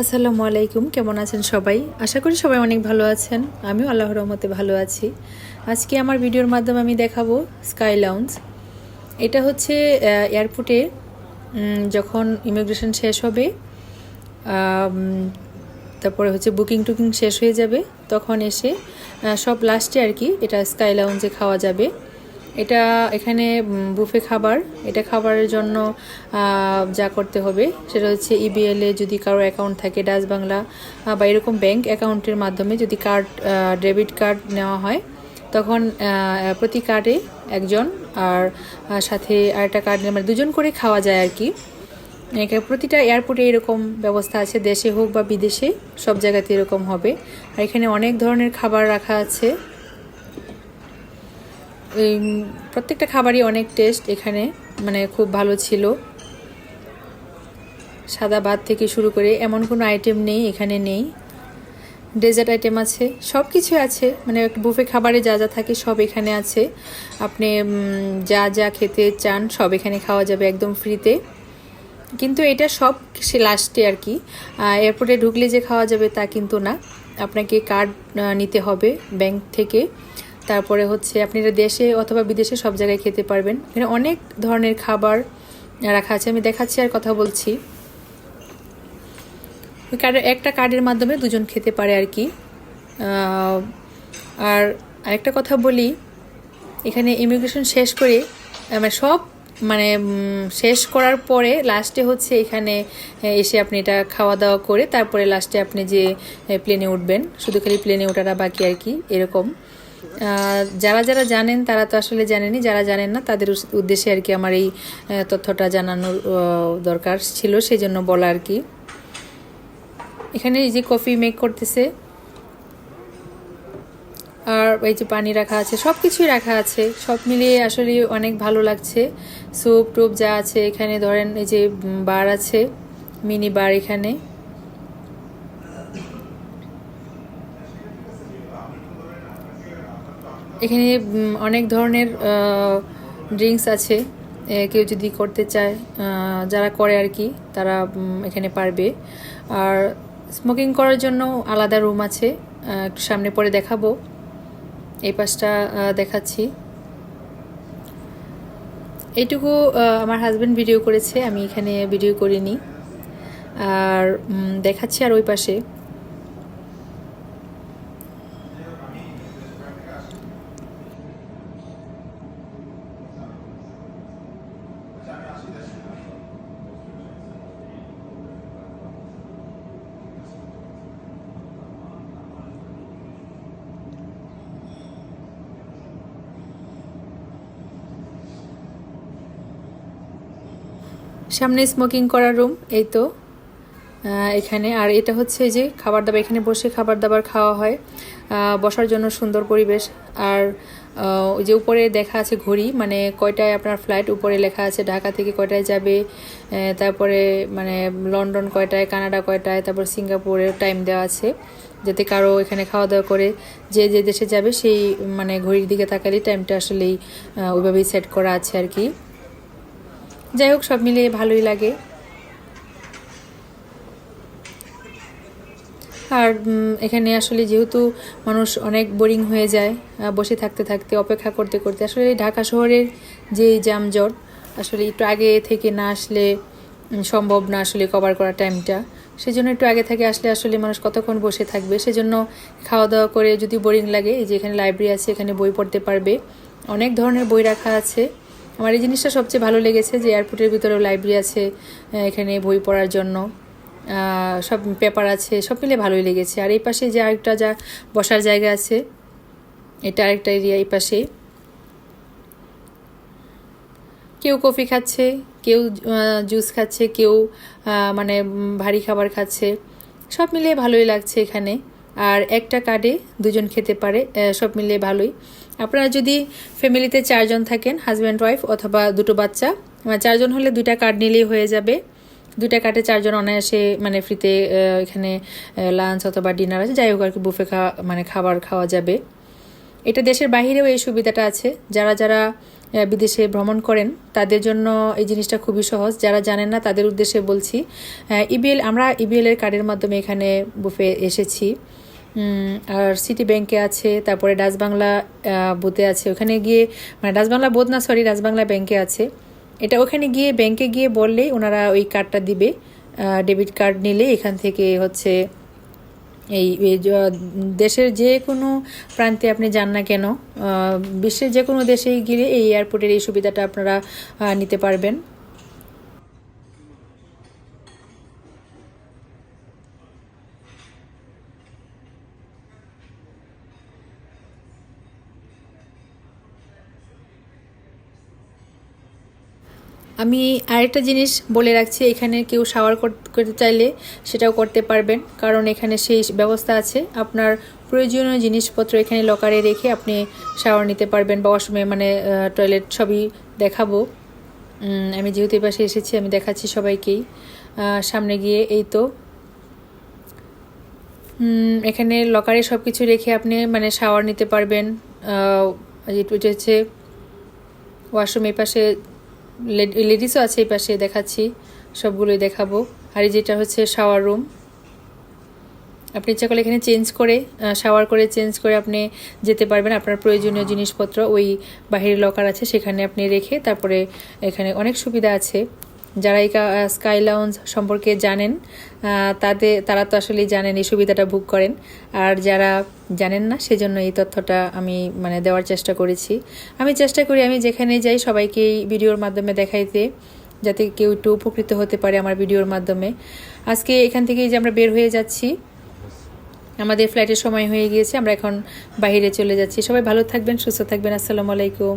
আসসালামু আলাইকুম, কেমন আছেন সবাই? আশা করি সবাই অনেক ভালো আছেন। আমিও আল্লাহ রহমতে ভালো আছি। আজকে আমার ভিডিওর মাধ্যমে আমি দেখাবো স্কাই লাউন্স এটা হচ্ছে এয়ারপোর্টে যখন ইমিগ্রেশন শেষ হবে তারপরে হচ্ছে বুকিং টুকিং শেষ হয়ে যাবে, তখন এসে সব লাস্টে আর কি এটা স্কাই লাউঞ্জে খাওয়া যাবে। এটা এখানে বুফে খাবার। এটা খাবারের জন্য যা করতে হবে সেটা হচ্ছে ইবিএল এ যদি কারও অ্যাকাউন্ট থাকে, ডাচ বাংলা বা এরকম ব্যাংক অ্যাকাউন্টের মাধ্যমে যদি কার্ড ডেবিট কার্ড নেওয়া হয়, তখন প্রতি কার্ডে একজন আর সাথে আরেকটা কার্ড মানে দুজন করে খাওয়া যায় আর কি। প্রতিটা এয়ারপোর্টে এরকম ব্যবস্থা আছে, দেশে হোক বা বিদেশে, সব জায়গাতে এরকম হবে। আর এখানে অনেক ধরনের খাবার রাখা আছে। প্রত্যেকটা খাবারই অনেক টেস্ট এখানে মানে খুব ভালো ছিল। সাদা ভাত থেকে শুরু করে এমন কোনো আইটেম নেই, এখানে নেই। ডেজার্ট আইটেম আছে সব কিছু আছে। মানে বুফে খাবারে যা যা থাকে সব এখানে আছে। আপনি যা যা খেতে চান সব এখানে খাওয়া যাবে একদম ফ্রিতে কিন্তু এটা সব সে লাস্টে আর কি। এয়ারপোর্টে ঢুকলে যে খাওয়া যাবে তা কিন্তু না। আপনাকে কার্ড নিতে হবে ব্যাংক থেকে। তারপরে হচ্ছে আপনি এটা দেশে অথবা বিদেশে সব জায়গায় খেতে পারবেন। এখানে অনেক ধরনের খাবার রাখা আছে। আমি দেখাচ্ছি আর কথা বলছি। ওই কার্ডের একটা কার্ডের মাধ্যমে দুজন খেতে পারে আর কি। আর আরেকটা কথা বলি, এখানে ইমিগ্রেশন শেষ করে মানে সব মানে শেষ করার পরে লাস্টে হচ্ছে এখানে এসে আপনি এটা খাওয়া দাওয়া করে, তারপরে লাস্টে আপনি যে প্লেনে উঠবেন, শুধু খালি প্লেনে ওঠাটা বাকি আর কি, এরকম। যারা যারা জানেন, তারা তো আসলে জানেনি, যারা জানেন না, তাদের উদ্দেশ্যে আর কি আমার এই তথ্যটা জানানোর দরকার ছিল সেই জন্য বলা আর কি। এখানে এই যে কফি মেক করতেছে, আর এই যে পানি রাখা আছে সব কিছুই রাখা আছে, সব মিলিয়ে আসলে অনেক ভালো লাগছে। স্যুপ টুপ যা আছে, এখানে ধরেন এই যে বার আছে মিনি বার এখানে। এখানে অনেক ধরনের ড্রিঙ্কস আছে। কেউ যদি করতে চায় যারা করে আর কি, তারা এখানে পারবে। আর স্মোকিং করার জন্য আলাদা রুম আছে। সামনে পরে দেখাবো। এই পাশটা দেখাচ্ছি। এইটুকু আমার হাজব্যান্ড ভিডিও করেছে। আমি এখানে ভিডিও করিনি। আর দেখাচ্ছি আর ওই পাশে। সামনে স্মোকিং করার রুম এই তো। এখানে, আর এটা হচ্ছে যে খাবার দাবার, এখানে বসে খাবার দাবার খাওয়া হয়। বসার জন্য সুন্দর পরিবেশ। আর ওই যে উপরে দেখা আছে ঘড়ি মানে কয়টায় আপনার ফ্লাইট উপরে লেখা আছে ঢাকা থেকে কয়টায় যাবে তারপরে মানে লন্ডন কয়টায়, কানাডা কয়টায়, তারপর সিঙ্গাপুরের টাইম দেওয়া আছে, যাতে কারও এখানে খাওয়া দাওয়া করে, যে যে দেশে যাবে, সেই মানে ঘড়ির দিকে তাকালে টাইমটা আসলেই ওইভাবেই সেট করা আছে আর কি। যাই হোক, সব মিলিয়ে ভালোই লাগে। আর এখানে আসলে যেহেতু মানুষ অনেক বোরিং হয়ে যায় বসে থাকতে থাকতে, অপেক্ষা করতে করতে, আসলে ঢাকা শহরের যে যানজট, আসলে একটু আগে থেকে না আসলে সম্ভব না আসলে কভার করার টাইমটা সেজন্য একটু আগে থেকে আসলে আসলে মানুষ কতক্ষণ বসে থাকবে? সেজন্য খাওয়া দাওয়া করে যদি বোরিং লাগে, এই যে এখানে লাইব্রেরি আছে, এখানে বই পড়তে পারবে। অনেক ধরনের বই রাখা আছে। আমার এই জিনিসটা সবচেয়ে ভালো লেগেছে যে এয়ারপোর্টের ভিতরেও লাইব্রেরি আছে এখানে বই পড়ার জন্য। সব পেপার আছে, সব মিলে ভালোই লেগেছে। আর এই পাশে যে আরেকটা যা বসার জায়গা আছে, এটা আরেকটা এরিয়া এই পাশে। কেউ কফি খাচ্ছে, কেউ জুস খাচ্ছে, কেউ মানে ভারী খাবার খাচ্ছে। সব মিলিয়ে ভালোই লাগছে এখানে। আর একটা কার্ডে দুজন খেতে পারে সব মিলিয়ে ভালোই। আপনারা যদি ফ্যামিলিতে চারজন থাকেন হাজব্যান্ড ওয়াইফ অথবা দুটো বাচ্চা চারজন হলে দুইটা কার্ড নিলেই হয়ে যাবে। দুইটা কার্ডে চারজন অনায়াসে মানে ফ্রিতে এখানে লাঞ্চ অথবা ডিনার আছে, যাই হোক আর কি বুফে খাওয়া মানে খাবার খাওয়া যাবে। এটা দেশের বাহিরেও এই সুবিধাটা আছে। যারা যারা বিদেশে ভ্রমণ করেন, তাদের জন্য এই জিনিসটা খুবই সহজ। যারা জানেন না, তাদের উদ্দেশ্যে বলছি ইবিএল আমরা ইবিএল এর কার্ডের মাধ্যমে এখানে বুফে এসেছি। আর সিটি ব্যাংকে আছে, তারপরে ডাচ বাংলা বুথে আছে। ওখানে গিয়ে মানে ডাচ বাংলা বোধ না সরি ডাচ বাংলা ব্যাংকে আছে। এটা ওখানে গিয়ে ব্যাংকে গিয়ে বললেই ওনারা ওই কার্ডটা দিবে। ডেবিট কার্ড নিলে এখান থেকে হচ্ছে এই দেশের যে কোনো প্রান্তে আপনি যান না কেন বিশ্বের যে কোনো দেশেই গিয়ে এই এয়ারপোর্টের এই সুবিধাটা আপনারা নিতে পারবেন। আমি আরেকটা জিনিস বলে রাখছি, এখানে কেউ শাওয়ার করতে চাইলে সেটাও করতে পারবেন। কারণ এখানে সেই ব্যবস্থা আছে। আপনার প্রয়োজনীয় জিনিসপত্র এখানে লকারে রেখে আপনি শাওয়ার নিতে পারবেন বা ওয়াশরুমে মানে টয়লেট সবই দেখাবো। আমি যেহেতু পাশে এসেছি, আমি দেখাচ্ছি সবাইকেই। সামনে গিয়ে এই তো। এখানে লকারে সব কিছু রেখে আপনি মানে শাওয়ার নিতে পারবেন। এটা হচ্ছে ওয়াশরুম এই পাশে লেডিসও আছে এই পাশে, দেখাচ্ছি, সবগুলোই দেখাবো। আর এই যেটা হচ্ছে শাওয়ার রুম আপনি ইচ্ছা করলে এখানে চেঞ্জ করে শাওয়ার করে চেঞ্জ করে আপনি যেতে পারবেন। আপনার প্রয়োজনীয় জিনিসপত্র ওই বাহিরের লকার আছে, সেখানে আপনি রেখে তারপরে এখানে অনেক সুবিধা আছে। যারা এই স্কাই লাউঞ্জ সম্পর্কে জানেন তাদের তারা তো আসলেই জানেন এই সুবিধাটা বুক করেন। আর যারা জানেন না, সেজন্য এই তথ্যটা আমি মানে দেওয়ার চেষ্টা করেছি। আমি চেষ্টা করি, আমি যেখানে যাই সবাইকে এই ভিডিওর মাধ্যমে দেখাইতে, যাতে কেউ একটু উপকৃত হতে পারে আমার ভিডিওর মাধ্যমে। আজকে এখান থেকেই যে আমরা বের হয়ে যাচ্ছি, আমাদের ফ্লাইটের সময় হয়ে গিয়েছে, আমরা এখন বাইরে চলে যাচ্ছি। সবাই ভালো থাকবেন, সুস্থ থাকবেন, আসসালামু আলাইকুম।